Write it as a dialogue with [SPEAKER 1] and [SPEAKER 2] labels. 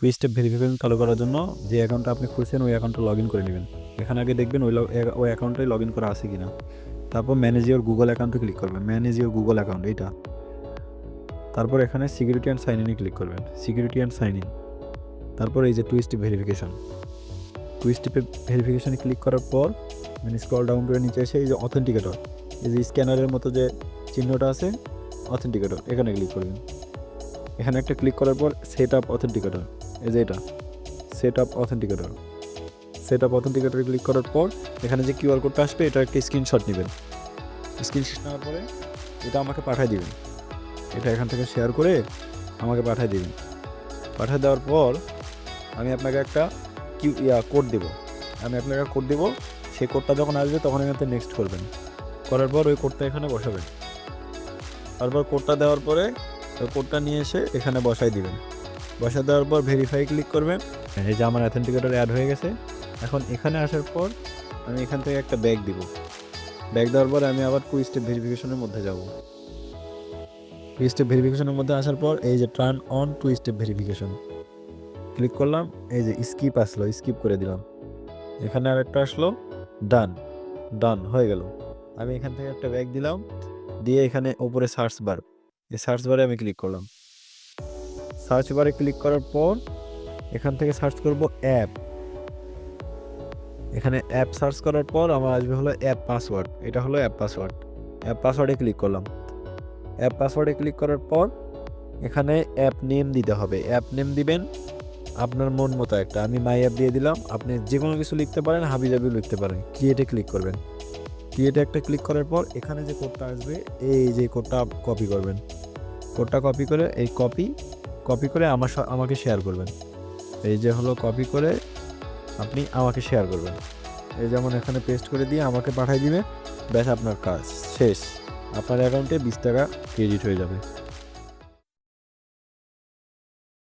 [SPEAKER 1] Two step verification চালু করার জন্য যে অ্যাকাউন্টটা আপনি খুলছেন, ওই অ্যাকাউন্টটা লগ ইন করে নেবেন। এখানে আগে দেখবেন ওই ওই অ্যাকাউন্টে লগ ইন করা আছে কি না তারপর ম্যানেজ ইওর গুগল অ্যাকাউন্টে ক্লিক করবেন। ম্যানেজ ইওর গুগল অ্যাকাউন্ট এইটা। তারপর এখানে সিকিউরিটি অ্যান্ড সাইন ইনে ক্লিক করবেন। সিকিউরিটি অ্যান্ড সাইন ইন তারপর এই যে টু স্টেপ ভেরিফিকেশন টু স্টেপে ভেরিফিকেশনে ক্লিক করার পর মানে স্ক্রল ডাউন করে নিচে এসে এই যে অথেন্টিকেটর এই যে স্ক্যানারের মতো যে চিহ্নটা আছে অথেন্টিকেটর এখানে ক্লিক করবেন। এখানে একটা ক্লিক করার পর সেট আপ অথেন্টিকেটর এই যে এটা set up authenticator set up অথেন্টিকেটরে click করার পর, এখানে যে কিউআর কোডটা আসবে, এটা একটা স্ক্রিনশট নেবেন। স্ক্রিনশট নেওয়ার পরে, এটা আমাকে পাঠিয়ে দিবেন। এটা এখান থেকে শেয়ার করে আমাকে পাঠিয়ে দিবেন। পাঠিয়ে দেওয়ার পর, আমি আপনাকে একটা কিউ ইয়া কোড দেব। আমি আপনাকে কোড দেব, সেই কোডটা যখন আসবে, তখন এখান থেকে নেক্সট করবেন। করার পর ওই কোডটা এখানে বসাবেন। তারপর কোডটা দেওয়ার পরে, ওই কোডটা নিয়ে এসে এখানে বসাই দিবেন। বসাই দেওয়ার পর ভেরিফাই ক্লিক করবেন এই যে আমার অ্যাথেন্টিকেটর অ্যাড হয়ে গেছে। এখন এখানে আসার পর আমি এখান থেকে একটা ব্যাগ দিব। ব্যাগ দেওয়ার পর আমি আবার টু স্টেপ ভেরিফিকেশনের মধ্যে যাব। টু স্টেপ ভেরিফিকেশনের মধ্যে আসার পর এই যে turn on two step verification click করলাম, এই যে স্কিপ আসলো স্কিপ করে দিলাম। এখানে আর একটা আসলো ডান ডান হয়ে গেল। আমি এখান থেকে একটা ব্যাগ দিলাম, দিয়ে এখানে ওপরে সার্চ বার এই সার্চ বারে আমি ক্লিক করলাম। সার্চ বারে ক্লিক করার পর এখান থেকে সার্চ করব অ্যাপ। এখানে অ্যাপ সার্চ করার পর আমার আসবে হলো অ্যাপ পাসওয়ার্ড। এটা হলো অ্যাপ পাসওয়ার্ড। অ্যাপ পাসওয়ার্ডে ক্লিক করলাম। অ্যাপ পাসওয়ার্ডে ক্লিক করার পর এখানে অ্যাপ নেম দিতে হবে। অ্যাপ নেম দিবেন আপনার মন মতো একটা। আমি মাই অ্যাপ দিয়ে দিলাম। আপনি যে কোনো কিছু লিখতে পারেন হাবি জাবি লিখতে পারেন। ক্রিয়েটে ক্লিক করবেন। ক্রিয়েটে একটা ক্লিক করার পর এখানে যে কোডটা আসবে, এই যে কোডটা কপি করবেন। কোডটা কপি করে এই কপি কপি করে আমার আমাকে শেয়ার করবেন। এই যে হলো কপি করে আপনি আমাকে শেয়ার করবেন। এই যেমন এখানে পেস্ট করে দিয়ে আমাকে পাঠিয়ে দিবে, ব্যাস আপনার কাজ শেষ। আপনার অ্যাকাউন্টে বিশ টাকা ক্রেডিট হয়ে যাবে।